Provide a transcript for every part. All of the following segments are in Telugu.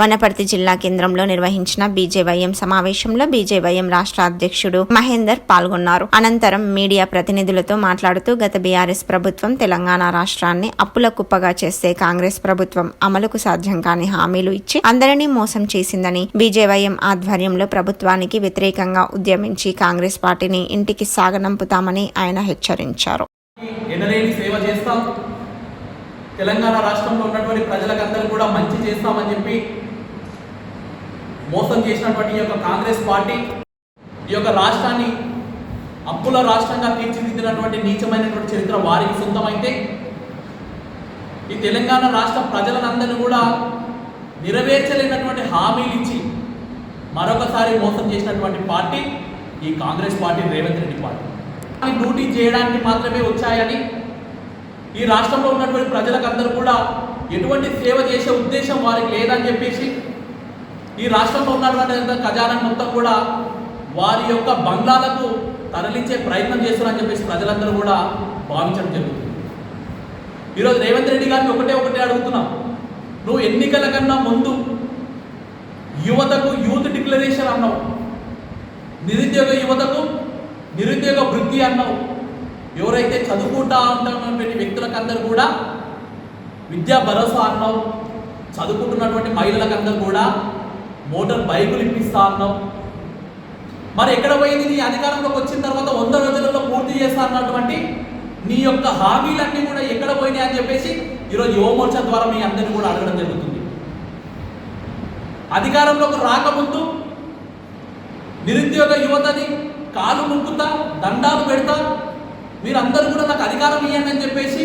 వనపర్తి జిల్లా కేంద్రంలో నిర్వహించిన బీజేవైఎం సమావేశంలో బీజేవైఎం రాష్ట్ర అధ్యక్షుడు మహేందర్ పాల్గొన్నారు. అనంతరం మీడియా ప్రతినిధులతో మాట్లాడుతూ గత బీఆర్ఎస్ ప్రభుత్వం తెలంగాణ రాష్ట్రాన్ని అప్పుల కుప్పగా చేస్తే కాంగ్రెస్ ప్రభుత్వం అమలుకు సాధ్యం కాని హామీలు ఇచ్చి అందరినీ మోసం చేసిందని బీజేవైఎం ఆధ్వర్యంలో ప్రభుత్వానికి వ్యతిరేకంగా ఉద్యమించి కాంగ్రెస్ పార్టీని ఇంటికి సాగనంపుతామని ఆయన హెచ్చరించారు. సేవ చేస్తాం. తెలంగాణ రాష్ట్రంలో ఉన్నటువంటి ప్రజలకందరూ కూడా మంచి చేస్తామని చెప్పి మోసం చేసినటువంటి ఈ యొక్క కాంగ్రెస్ పార్టీ ఈ యొక్క రాష్ట్రాన్ని అప్పుల రాష్ట్రంగా తీర్చిదిద్దినటువంటి నీచమైనటువంటి చరిత్ర వారికి సొంతమైతే ఈ తెలంగాణ రాష్ట్ర ప్రజలందరినీ కూడా నెరవేర్చలేనటువంటి హామీలు ఇచ్చి మరొకసారి మోసం చేసినటువంటి పార్టీ ఈ Congress party Revanth Reddy party. Duty చేయడానికి మాత్రమే వచ్చాయని ఈ రాష్ట్రంలో ఉన్నటువంటి ప్రజలకందరూ కూడా ఎటువంటి సేవ చేసే ఉద్దేశం వారికి లేదని చెప్పేసి ఈ రాష్ట్రంలో ఉన్నటువంటి ఖజానా మొత్తం కూడా వారి యొక్క బంగ్లాలకు తరలించే ప్రయత్నం చేస్తున్నారని చెప్పేసి ప్రజలందరూ కూడా భావించడం జరుగుతుంది. ఈరోజు రేవంత్ రెడ్డి గారిని ఒకటే ఒకటే అడుగుతున్నాం. నువ్వు ఎన్నికల కన్నా ముందు యువతకు యూత్ డిక్లరేషన్ అన్నావు. నిరుద్యోగ యువతకు నిరుద్యోగ వృత్తి అన్నావు. ఎవరైతే చదువుకుంటా ఉంటున్నటువంటి వ్యక్తులకందరూ కూడా విద్యా భరోసా అన్నావు. చదువుకుంటున్నటువంటి మహిళలకందరూ కూడా మోటార్ బైకులు ఇప్పిస్తా అన్నావు మరి ఎక్కడ పోయింది? నీ అధికారంలోకి వచ్చిన తర్వాత వంద రోజులలో పూర్తి చేస్తా అన్నటువంటి నీ యొక్క హామీలన్నీ కూడా ఎక్కడ పోయినాయి అని చెప్పేసి ఈరోజు యువమోర్చా ద్వారా మీ అందరినీ కూడా అడగడం జరుగుతుంది. అధికారంలోకి రాకముందు నిరుద్యోగ యువతని కాలు ముక్కుతా దండాలు పెడతా మీరందరూ కూడా నాకు అధికారం ఇవ్వండి అని చెప్పేసి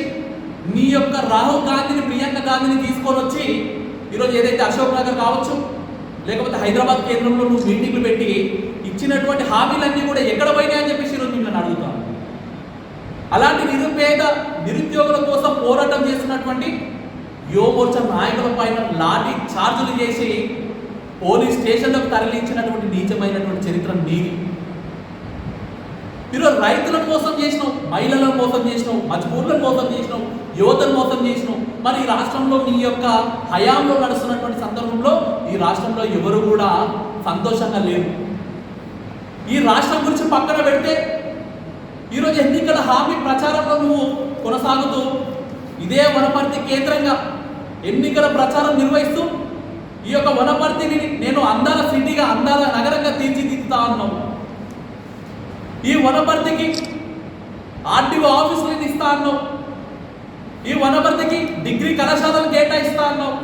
నీ యొక్క రాహుల్ గాంధీని ప్రియాంక గాంధీని తీసుకొని వచ్చి ఈరోజు ఏదైతే అశోక్ నగర్ కావచ్చు లేకపోతే హైదరాబాద్ కేంద్రంలో నువ్వు మీటింగ్లు పెట్టి ఇచ్చినటువంటి హామీలన్నీ కూడా ఎక్కడ పోయినాయని చెప్పేసి ఈరోజు మిమ్మల్ని అడుగుతాను అలాంటి నిరుపేద నిరుద్యోగుల కోసం పోరాటం చేస్తున్నటువంటి యువమోర్చా నాయకుల పైన లాఠీ ఛార్జులు చేసి పోలీస్ స్టేషన్లకు తరలించినటువంటి నీచమైనటువంటి చరిత్ర నీది. ఈరోజు రైతుల కోసం చేసినావు మహిళల కోసం చేసినావు మజ్బూర్లను మోసం చేసినావు యువతను మోసం చేసినావు మరి ఈ రాష్ట్రంలో నీ యొక్క హయాంలో నడుస్తున్నటువంటి సందర్భంలో ఈ రాష్ట్రంలో ఎవరు కూడా సంతోషంగా లేరు. ఈ రాష్ట్రం గురించి పక్కన పెడితే ఈరోజు ఎన్నికల హామీ ప్రచారంలో నువ్వు కొనసాగుతూ ఇదే వనపర్తి కేంద్రంగా ఎన్నికల ప్రచారం నిర్వహిస్తూ ఈ యొక్క వనపర్తిని నేను ఈ వనపర్తికి ఆర్టీఓ ఆఫీసులు ఇస్తా అన్నావు. ఈ వనపర్తికి డిగ్రీ కళాశాలను కేటాయిస్తా అన్నావు.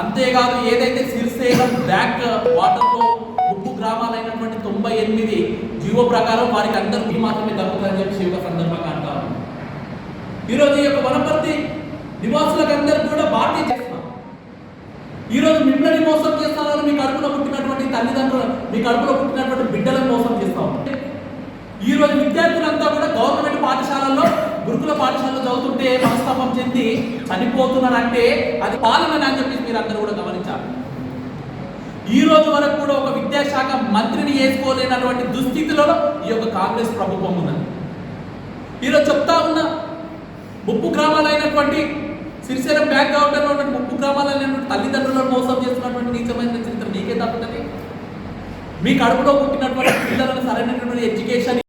అంతేకాదు ఏదైతే శ్రీశైలం బ్యాక్ వాటర్తో ముప్పు గ్రామాలైనటువంటి తొంభై ఎనిమిది జీవో ప్రకారం వారికి అందరికీ మాత్రమే దక్కుతుందని చెప్పి ఒక సందర్భంగా అంటారు ఈరోజు ఈ యొక్క వనపర్తి నివాసులకు అందరికీ కూడా బాధ్యత చేస్తున్నాం. ఈరోజు మిమ్మల్ని మోసం చేస్తున్నారు మీ కడుపులో పుట్టినటువంటి తల్లిదండ్రులు మీ కడుపులో పుట్టినటువంటి బిడ్డలను మోసం ఈరోజు ఈ రోజు విద్యార్థులంతా కూడా గవర్నమెంట్ పాఠశాలల్లో గురుకుల పాఠశాలలో చదువుతుంటే మనస్తాపం చెంది చనిపోతున్నారంటే అది పాలన అని చెప్పి మీరు అందరూ కూడా గమనించాలి. ఈ రోజు వరకు కూడా ఒక విద్యాశాఖ మంత్రిని వేసుకోలేనటువంటి దుస్థితిలో ఈ యొక్క కాంగ్రెస్ ప్రభుత్వం ఉన్నది. ఈరోజు చెప్తా ఉన్నా ముప్పు గ్రామాలైనటువంటి సిరిసేన బ్యాక్ గవర్నర్ ఉన్నటువంటి ముప్పు గ్రామాలైనటువంటి తల్లిదండ్రులను మోసం చేస్తున్నటువంటి నీచమైన చరిత్ర నీకే తప్పుతుంది మీ కడుపులో పుట్టినటువంటి పిల్లలను సరైనటువంటి ఎడ్యుకేషన్